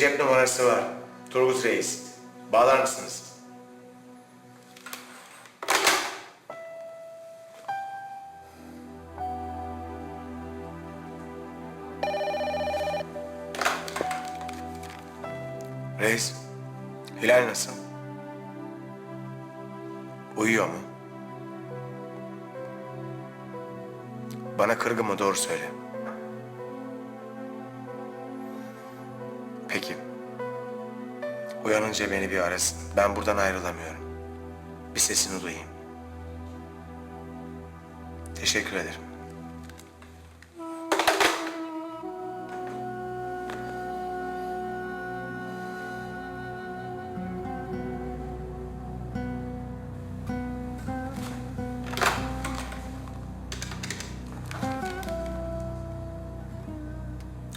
cep numarası var. Turgut Reis. Bağlar mısınız? Reis, Hilal nasıl? Uyuyor mu? Bana kırgın doğru söyle. Peki. Uyanınca beni bir arasın. Ben buradan ayrılamıyorum. Bir sesini duyayım. Teşekkür ederim.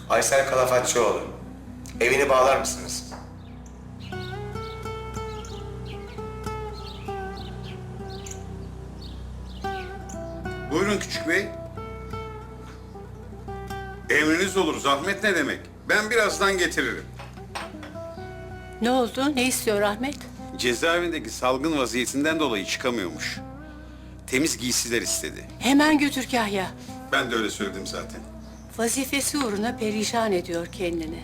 Aysel Kalafatçıoğlu. Evini bağlar mısınız? Buyurun küçük bey. Emriniz olur. Zahmet ne demek? Ben birazdan getiririm. Ne oldu? Ne istiyor Ahmet? Cezaevindeki salgın vaziyetinden dolayı çıkamıyormuş. Temiz giysiler istedi. Hemen götür Kahya. Ben de öyle söyledim zaten. Vazifesi uğruna perişan ediyor kendini.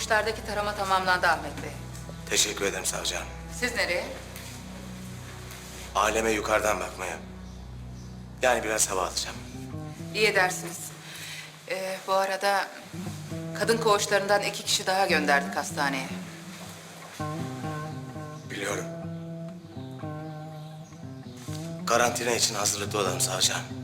Koğuşlardaki tarama tamamlandı Ahmet Bey. Teşekkür ederim savcı hanım. Siz nereye? Aleme yukarıdan bakmaya. Yani biraz hava alacağım. İyi edersiniz. Ee, bu arada kadın koğuşlarından iki kişi daha gönderdik hastaneye. Biliyorum. Karantina için hazırlıklı olalım savcı hanım.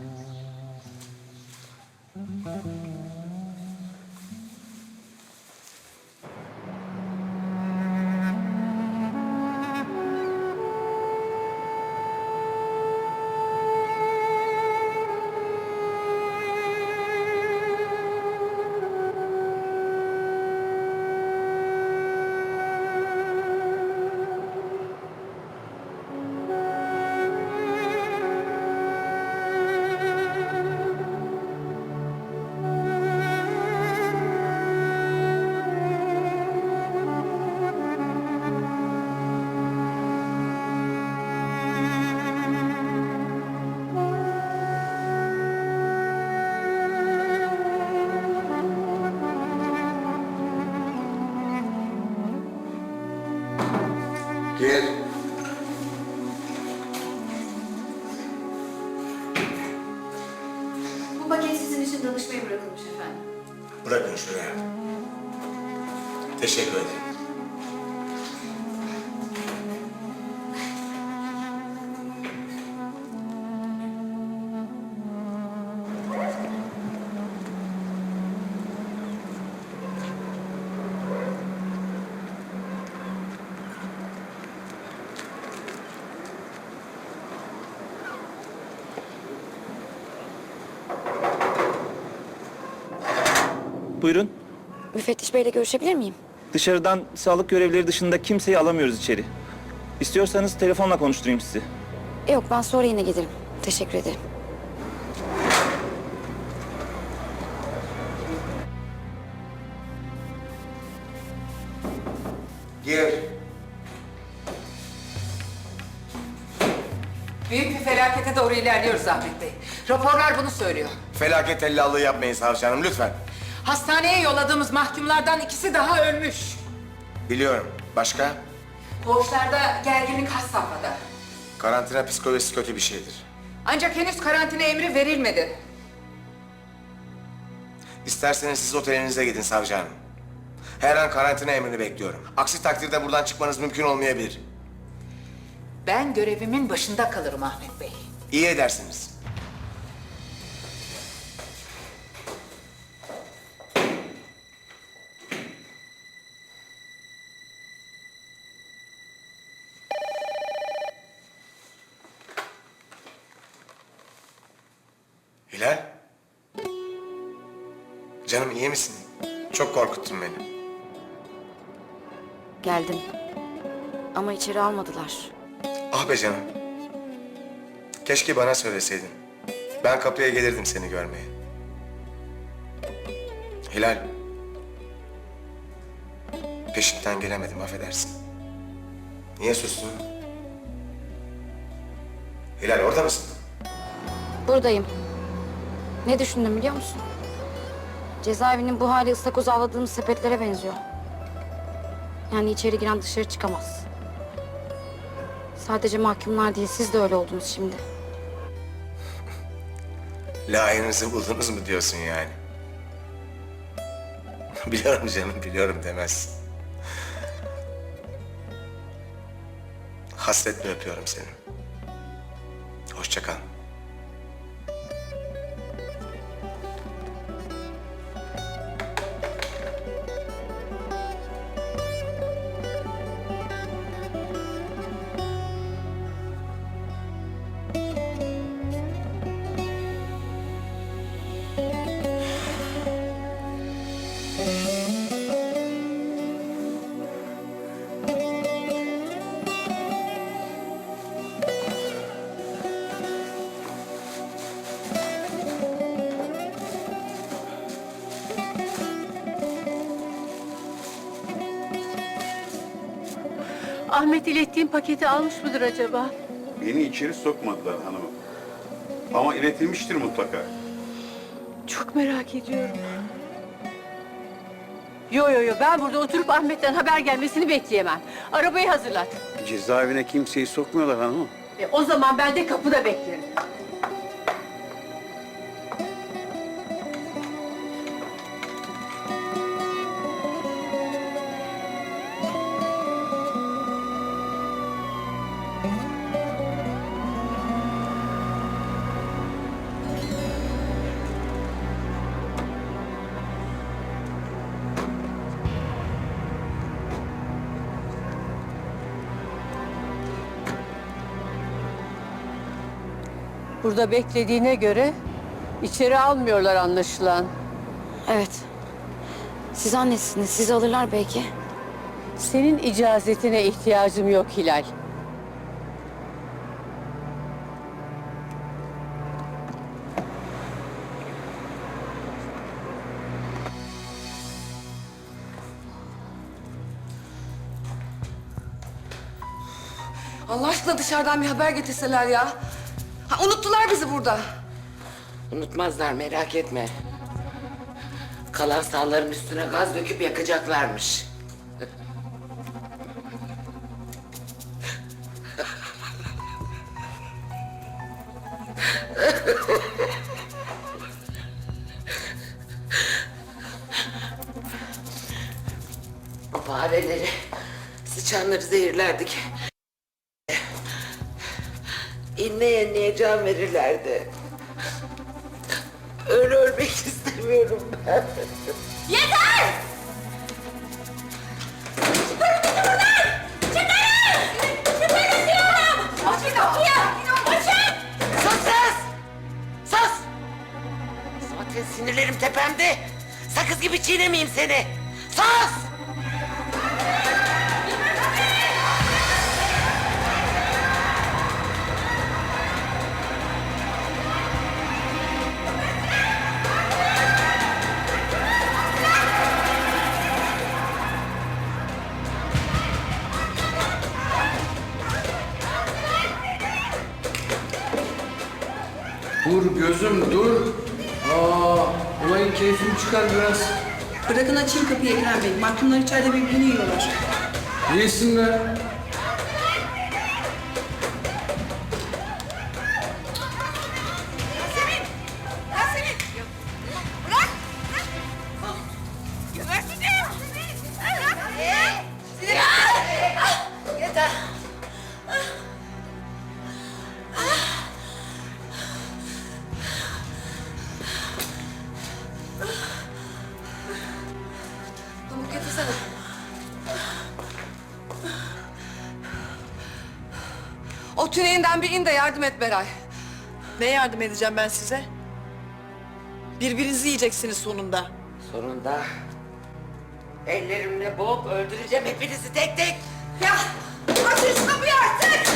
Danışmaya bırakılmış efendim. Bırakın şuraya. Teşekkür ederim. Buyurun. Müfettiş Bey'le görüşebilir miyim? Dışarıdan sağlık görevlileri dışında kimseyi alamıyoruz içeri. İstiyorsanız telefonla konuşturayım sizi. Yok ben sonra yine gelirim. Teşekkür ederim. Gel. Büyük bir felakete doğru ilerliyoruz Ahmet Bey. Raporlar bunu söylüyor. Felaket tellallığı yapmayın savcı hanım lütfen. Hastaneye yolladığımız mahkumlardan ikisi daha ölmüş. Biliyorum. Başka? Koğuşlarda gerginlik has safhada. Karantina psikolojisi kötü bir şeydir. Ancak henüz karantina emri verilmedi. İsterseniz siz otelinize gidin savcı hanım. Her an karantina emrini bekliyorum. Aksi takdirde buradan çıkmanız mümkün olmayabilir. Ben görevimin başında kalırım Ahmet Bey. İyi edersiniz. Hilal? Canım iyi misin? Çok korkuttun beni. Geldim. Ama içeri almadılar. Ah be canım. Keşke bana söyleseydin. Ben kapıya gelirdim seni görmeye. Hilal. Peşinden gelemedim affedersin. Niye sustun? Hilal orada mısın? Buradayım. Ne düşündüm biliyor musun? Cezaevinin bu hali ıstakoz avladığımız sepetlere benziyor. Yani içeri giren dışarı çıkamaz. Sadece mahkumlar değil, siz de öyle oldunuz şimdi. Layığınızı buldunuz mu diyorsun yani? biliyorum canım biliyorum demezsin. Hasretle öpüyorum seni. Hoşça kal. Ahmet ilettiğim paketi almış mıdır acaba? Beni içeri sokmadılar hanımım. Ama iletilmiştir mutlaka. Çok merak ediyorum. Yo yo yo ben burada oturup Ahmet'ten haber gelmesini bekleyemem. Arabayı hazırlat. Cezaevine kimseyi sokmuyorlar hanımım. E, o zaman ben de kapıda beklerim. Burada beklediğine göre içeri almıyorlar anlaşılan. Evet. Siz annesiniz, sizi alırlar belki. Senin icazetine ihtiyacım yok Hilal. Allah aşkına dışarıdan bir haber getirseler ya. Unuttular bizi burada. Unutmazlar merak etme. Kalan salların üstüne gaz döküp yakacaklarmış. Fareleri, sıçanları zehirlerdik. İnleye inleye can verirlerdi. Öyle ölmek istemiyorum ben. Sus sus! Sus! Zaten sinirlerim tepemde. Sakız gibi çiğnemeyeyim seni. Sus! Gözüm dur. Aa, olayın keyfini çıkar biraz. Bırakın açayım kapıyı Ekrem Bey. Mahkumlar içeride birbirini yiyorlar. Yesinler. Tüneyinden bir in de yardım et Beray. Ne yardım edeceğim ben size? Birbirinizi yiyeceksiniz sonunda. Sonunda ellerimle boğup öldüreceğim hepinizi tek tek. Ya! Açın şu kapıyı artık!